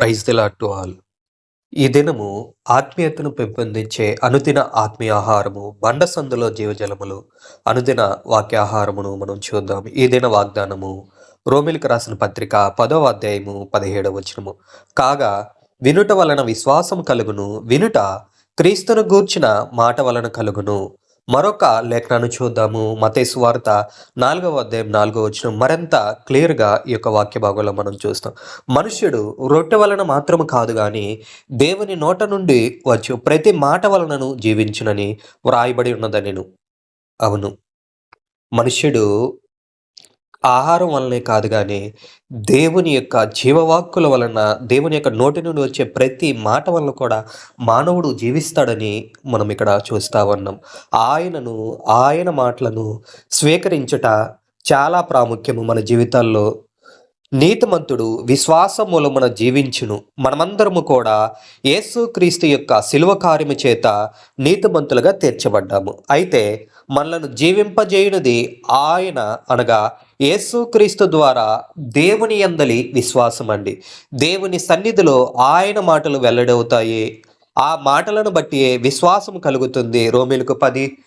Praise దిలా to all. ఈ దినము ఆత్మీయతను పెంపొందించే అనుదిన ఆత్మీయ ఆహారము, బండ సందులో జీవజలములు, అనుదిన వాక్యాహారమును మనం చూద్దాం. ఈ దిన వాగ్దానము రోమిలికి రాసిన పత్రిక పదవ అధ్యాయము పదిహేడవ వచనము కాగా వినుట వలన విశ్వాసం కలుగును వినుట క్రీస్తును గూర్చిన మాట వలన కలుగును మరొక లేఖనాన్ని చూద్దాము. మతేసు వార్త నాలుగవ అధ్యాయం నాలుగవ వచ్చిన మరింత క్లియర్గా ఈ యొక్క వాక్య భాగంలో మనం చూస్తాం. మనుష్యుడు రొట్టె వలన మాత్రము కాదు కానీ దేవుని నోట నుండి వచ్చు ప్రతి మాట వలనను జీవించునని వ్రాయబడి ఉన్నదనెను. అవును. మనుష్యుడు ఆహారం వలనే కాదు కానీ దేవుని యొక్క జీవవాక్కుల వలన దేవుని యొక్క నోటి నుండి వచ్చే ప్రతి మాట వలన కూడా మానవుడు జీవిస్తాడని మనం ఇక్కడ చూస్తా ఉన్నాం. ఆయనను ఆయన మాటలను స్వీకరించుట చాలా ప్రాముఖ్యము మన జీవితాల్లో. నీతిమంతుడు విశ్వాసం మూలమున జీవించును. మనమందరము కూడా యేసుక్రీస్తు యొక్క శిలువ కార్యము చేత నీతిమంతులుగా తీర్చబడ్డాము. అయితే మనలను జీవింపజేయునది ఆయన అనగా యేసుక్రీస్తు ద్వారా దేవుని అందలి విశ్వాసం అండి దేవుని సన్నిధిలో ఆయన మాటలు వెల్లడవుతాయి. ఆ మాటలను బట్టి విశ్వాసం కలుగుతుంది. రోమిలకు పది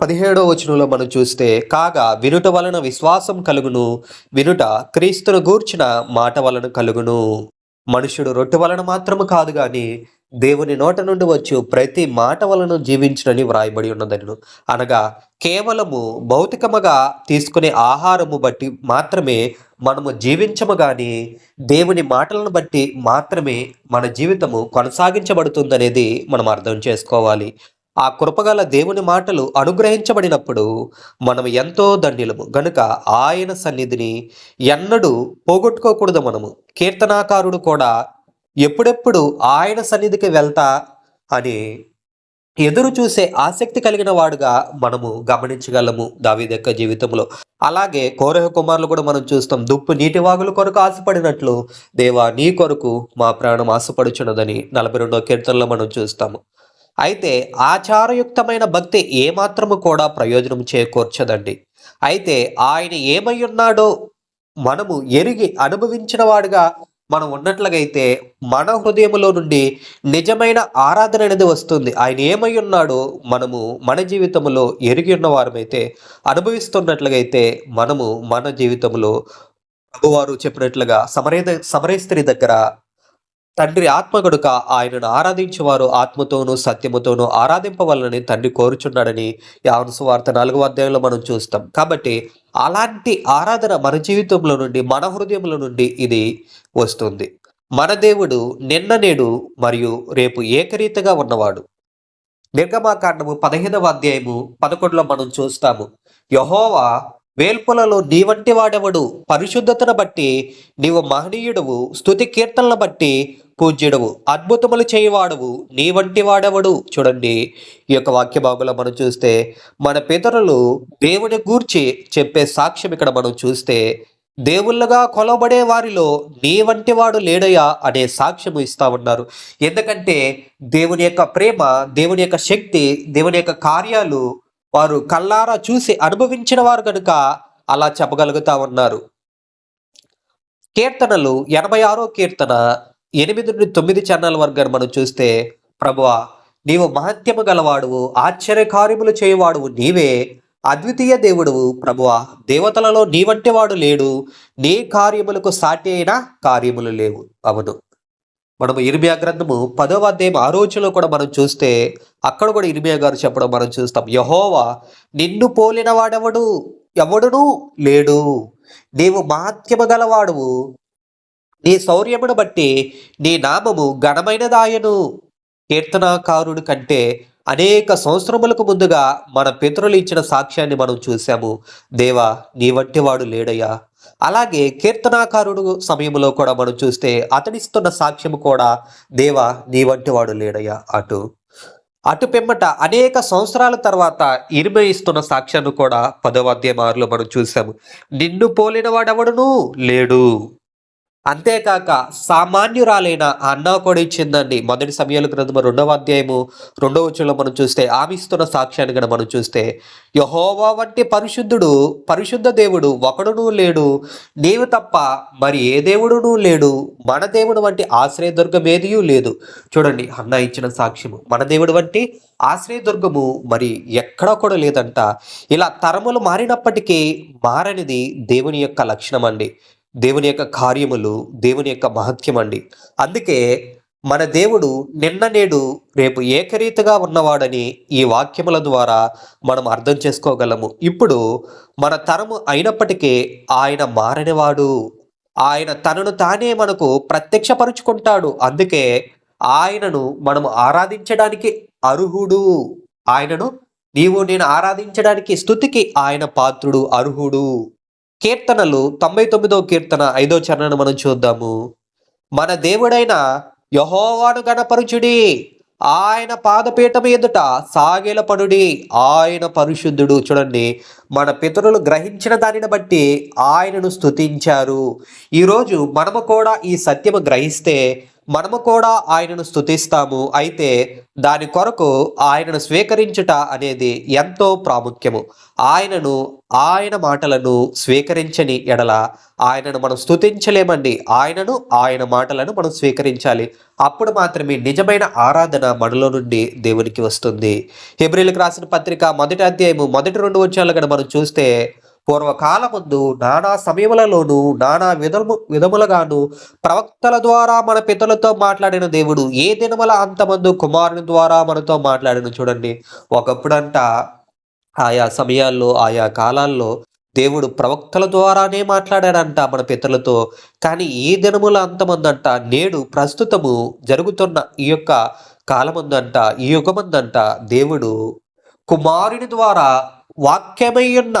పదిహేడో వచనంలో మనం చూస్తే కాగా వినుట వలన విశ్వాసం కలుగును వినుట క్రీస్తును గూర్చిన మాట వలన కలుగును. మనుషుడు రొట్టె వలన మాత్రము కాదు కానీ దేవుని నోట నుండి వచ్చు ప్రతి మాట వలన జీవించునని వ్రాయబడి ఉన్నదను అనగా కేవలము భౌతికముగా తీసుకునే ఆహారము బట్టి మాత్రమే మనము జీవించము కానీ దేవుని మాటలను బట్టి మాత్రమే మన జీవితము కొనసాగించబడుతుందనేది మనం అర్థం చేసుకోవాలి. ఆ కృపగల దేవుని మాటలు అనుగ్రహించబడినప్పుడు మనం ఎంతో దండిలము గనుక ఆయన సన్నిధిని ఎన్నడూ పోగొట్టుకోకూడదు మనము. కీర్తనాకారుడు కూడా ఎప్పుడెప్పుడు ఆయన సన్నిధికి వెళ్తా అని ఎదురు చూసే ఆసక్తి కలిగిన వాడుగా మనము గమనించగలము దావీదు యొక్క జీవితంలో. అలాగే కోరహ కుమారులు కూడా మనం చూస్తాం దుప్పు నీటి వాగుల కొరకు ఆశపడినట్లు దేవా నీ కొరకు మా ప్రాణం ఆశపడుచున్నదని నలభై రెండో కీర్తనలో మనం చూస్తాము. అయితే ఆచారయుక్తమైన భక్తి ఏమాత్రము కూడా ప్రయోజనం చేకూర్చదండి. అయితే ఆయన ఏమై ఉన్నాడో మనము ఎరిగి అనుభవించిన వాడుగా మనం ఉన్నట్లయితే మన హృదయంలో నుండి నిజమైన ఆరాధన అనేది వస్తుంది. ఆయన ఏమై ఉన్నాడో మనము మన జీవితంలో ఎరిగి ఉన్న వారమైతే అనుభవిస్తున్నట్లుగైతే మనము మన జీవితంలో ప్రభువారు చెప్పినట్లుగా సమరే సమరే స్త్రీ దగ్గర తండ్రి ఆత్మ గనుక ఆయనను ఆరాధించేవారు ఆత్మతోనూ సత్యముతోనూ ఆరాధింపవలనని తండ్రి కోరుచున్నాడని యావన సువార్త నాలుగవ అధ్యాయంలో మనం చూస్తాం. కాబట్టి అలాంటి ఆరాధన మన జీవితంలో నుండి మన హృదయంలో నుండి ఇది వస్తుంది. మన దేవుడు నిన్న నేడు మరియు రేపు ఏకరీతగా ఉన్నవాడు. నిర్గమాకాండము పదిహేనవ అధ్యాయము పదకొండులో మనం చూస్తాము. యహోవా వేల్పులలో నీ వంటి వాడెవడు? పరిశుద్ధతను బట్టి నీవు మహనీయుడవు. స్థుతి కీర్తనలను బట్టి పూజ్యుడవు అద్భుతములు చేయవాడవు నీ వంటి వాడెవడు? చూడండి ఈ యొక్క వాక్య భాగంలో మనం చూస్తే మన పితరులు దేవుని గూర్చి చెప్పే సాక్ష్యం ఇక్కడ మనం చూస్తే దేవుళ్ళగా కొలబడే వారిలో నీ వంటి వాడు లేడయా అనే సాక్ష్యము ఇస్తా ఉన్నారు. ఎందుకంటే దేవుని యొక్క ప్రేమ దేవుని యొక్క శక్తి దేవుని యొక్క కార్యాలు వారు కల్లారా చూసి అనుభవించిన వారు కనుక అలా చెప్పగలుగుతా ఉన్నారు. కీర్తనలు ఎనభై ఆరో కీర్తన ఎనిమిది నుండి తొమ్మిది చరణాల వరకు మనం చూస్తే ప్రభువా నీవు మహత్యము గలవాడువు ఆశ్చర్యకార్యములు చేయవాడువు నీవే అద్వితీయ దేవుడువు ప్రభువ దేవతలలో నీ వాడు లేడు నీ కార్యములకు సాటి అయిన కార్యములు లేవు అవును. మనము ఇర్మియా గ్రంథము పదవ అధ్యాయం ఆ రోజులో కూడా మనం చూస్తే అక్కడ కూడా ఇర్మియా గారు చెప్పడం మనం చూస్తాం యహోవా నిన్ను పోలిన వాడెవడు? ఎవడును లేడు. నీవు మహత్యము గలవాడువు నీ శౌర్యమును బట్టి నీ నామము ఘనమైనదాయను. కీర్తనాకారుడి కంటే అనేక సంవత్సరములకు ముందుగా మన పితరులు ఇచ్చిన సాక్ష్యాన్ని మనం చూసాము దేవా నీ వంటివాడు లేడయ్యా. అలాగే కీర్తనాకారుడు సమయంలో కూడా మనం చూస్తే అతడిస్తున్న సాక్ష్యము కూడా దేవా నీ వంటివాడు లేడయ్యా అటు. అటు పిమ్మట అనేక సంవత్సరాల తర్వాత ఇరిమే ఇస్తున్న సాక్ష్యాన్ని కూడా పదవ అధ్యాయం ఆరులో మనం చూసాము నిన్ను పోలిన వాడెవడునూ లేడు. అంతేకాక సామాన్యురాలైన అన్న కూడా ఇచ్చిందండి. మొదటి సమయాల గ్రంథము రెండవ అధ్యాయము రెండవ వచ్చంలో మనం చూస్తే ఆమిస్తున్న సాక్ష్యాన్ని కూడా మనం చూస్తే యహోవా వంటి పరిశుద్ధుడు పరిశుద్ధ దేవుడు ఒకడును లేడు. నీవు తప్ప మరి ఏ దేవుడును లేడు. మన దేవుడు వంటి ఆశ్రయదుర్గం ఏదియూ లేదు. చూడండి అన్న ఇచ్చిన సాక్ష్యము. మన దేవుడు వంటి ఆశ్రయదుర్గము మరి ఎక్కడా కూడా లేదంట. ఇలా తరములు మారినప్పటికీ మారనిది దేవుని యొక్క లక్షణం అండి. దేవుని యొక్క కార్యములు దేవుని యొక్క మహత్యం అండి. అందుకే మన దేవుడు నిన్న నేడు రేపు ఏకరీతిగా ఉన్నవాడని ఈ వాక్యముల ద్వారా మనం అర్థం చేసుకోగలము. ఇప్పుడు మన తరము అయినప్పటికీ ఆయన మారనివాడు. ఆయన తనను తానే మనకు ప్రత్యక్షపరుచుకుంటాడు. అందుకే ఆయనను మనం ఆరాధించడానికి అర్హుడు. ఆయనను నీవు నేను ఆరాధించడానికి స్థుతికి ఆయన పాత్రుడు అర్హుడు. కీర్తనలు తొంభై తొమ్మిదో కీర్తన ఐదో చరణను మనం చూద్దాము. మన దేవుడైన యహోవాను గణపరుచుడి ఆయన పాదపీఠం ఎదుట సాగిలపడుడి ఆయన పరిశుద్ధుడు. చూడండి మన పితరులు గ్రహించిన దానిని బట్టి ఆయనను స్తుతించారు. ఈరోజు మనము కూడా ఈ సత్యము గ్రహిస్తే మనము కూడా ఆయనను స్థుతిస్తాము అయితే దాని కొరకు ఆయనను స్వీకరించుట అనేది ఎంతో ప్రాముఖ్యము. ఆయనను ఆయన మాటలను స్వీకరించని ఎడల ఆయనను మనం స్థుతించలేమండి ఆయనను ఆయన మాటలను మనం స్వీకరించాలి. అప్పుడు మాత్రమే నిజమైన ఆరాధన మనలో నుండి దేవునికి వస్తుంది. హెబ్రిల్కి రాసిన పత్రిక మొదటి అధ్యాయము మొదటి రెండు వచ్చాలు కనుక మనం చూస్తే పూర్వకాలముందు నానా సమయములలోను నానా విధము విధములుగాను ప్రవక్తల ద్వారా మన పితలతో మాట్లాడిన దేవుడు ఏ దినముల అంతమందు కుమారుని ద్వారా మనతో మాట్లాడిన చూడండి. ఒకప్పుడంట ఆయా సమయాల్లో ఆయా కాలాల్లో దేవుడు ప్రవక్తల ద్వారానే మాట్లాడాడంట మన పితలతో కానీ ఈ దినముల అంతమందంట నేడు ప్రస్తుతము జరుగుతున్న ఈ యొక్క కాలమందంట ఈ యుగమందంట దేవుడు కుమారుని ద్వారా వాక్యమై ఉన్న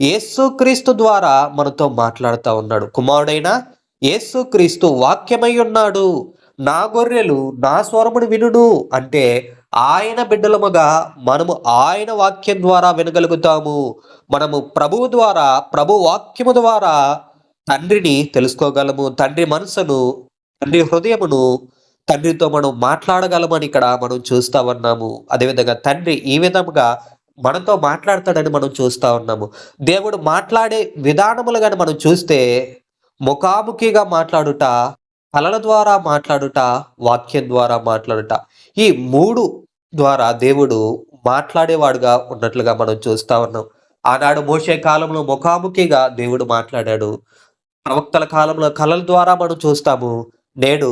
యేసుక్రీస్తు ద్వారా మనతో మాట్లాడుతూ ఉన్నాడు. కుమారుడైన యేసుక్రీస్తు వాక్యమై ఉన్నాడు. నా గొర్రెలు నా స్వరమును వినుడు అంటే ఆయన బిడ్డలముగా మనము ఆయన వాక్యం ద్వారా వినగలుగుతాము. మనము ప్రభువు ద్వారా ప్రభు వాక్యము ద్వారా తండ్రిని తెలుసుకోగలము. తండ్రి మనసును తండ్రి హృదయమును తండ్రితో మనం మాట్లాడగలమని ఇక్కడ మనం చూస్తా ఉన్నాము. అదేవిధంగా తండ్రి ఈ విధముగా మనతో మాట్లాడతాడని మనం చూస్తూ ఉన్నాము. దేవుడు మాట్లాడే విధానములు కానీ మనం చూస్తే ముఖాముఖిగా మాట్లాడుట కళల ద్వారా మాట్లాడుట వాక్యం ద్వారా మాట్లాడుట ఈ మూడు ద్వారా దేవుడు మాట్లాడేవాడుగా ఉన్నట్లుగా మనం చూస్తా ఉన్నాం. ఆనాడు మోసే కాలంలో ముఖాముఖిగా దేవుడు మాట్లాడాడు. ప్రవక్తల కాలంలో కళల ద్వారా మనం చూస్తాము. నేడు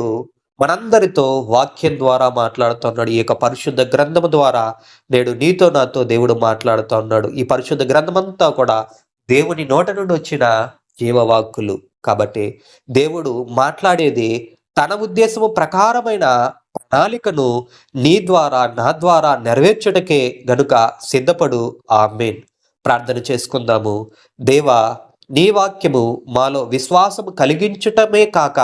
మనందరితో వాక్యం ద్వారా మాట్లాడుతున్నాడు. ఈ యొక్క పరిశుద్ధ గ్రంథము ద్వారా నేడు నీతో నాతో దేవుడు మాట్లాడుతూ ఉన్నాడు ఈ పరిశుద్ధ గ్రంథమంతా కూడా దేవుని నోట నుండి వచ్చిన జీవవాక్కులు. కాబట్టి దేవుడు మాట్లాడేది తన ఉద్దేశము ప్రకారమైన ప్రణాళికను నీ ద్వారా నా ద్వారా నెరవేర్చుటకే గనుక సిద్ధపడు. ఆ మేన్ ప్రార్థన చేసుకుందాము. దేవా నీ వాక్యము మాలో విశ్వాసము కలిగించటమే కాక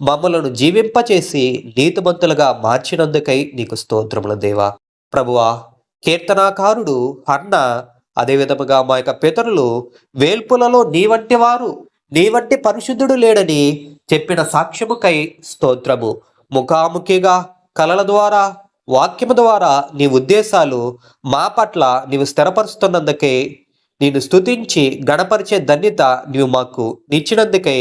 మమ్మలను జీవింపచేసి నీతిమంతులుగా మార్చినందుకై నీకు స్తోత్రములు దేవా. ప్రభువా కీర్తనాకారుడు అన్న అదేవిధముగా మా యొక్క పితరులు వేల్పులలో నీ వంటి వారు నీ వంటి పరిశుద్ధుడు లేడని చెప్పిన సాక్ష్యముకై స్తోత్రము. ముఖాముఖిగా కలల ద్వారా వాక్యము ద్వారా నీ ఉద్దేశాలు మా పట్ల నీవు స్థిరపరుస్తున్నందుకే నేను స్తుతించి గణపరిచే ధన్యత నీవు మాకు నిచ్చినందుకై.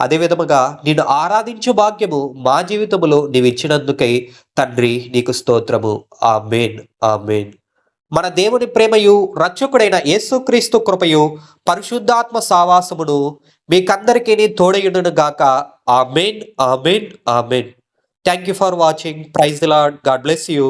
అదే విధముగా నిన్ను ఆరాధించు భాగ్యము మా జీవితములో నీవు ఇచ్చినందుకై తండ్రి నీకు స్తోత్రము. ఆ మేన్ ఆ మేన్ మన దేవుని ప్రేమయు రక్షకుడైన యేసుక్రీస్తు కృపయు పరిశుద్ధాత్మ సావాసమును మీకందరికీ తోడయుడును గాక. ఆ main uh main uh main thank you for watching praise lord God bless you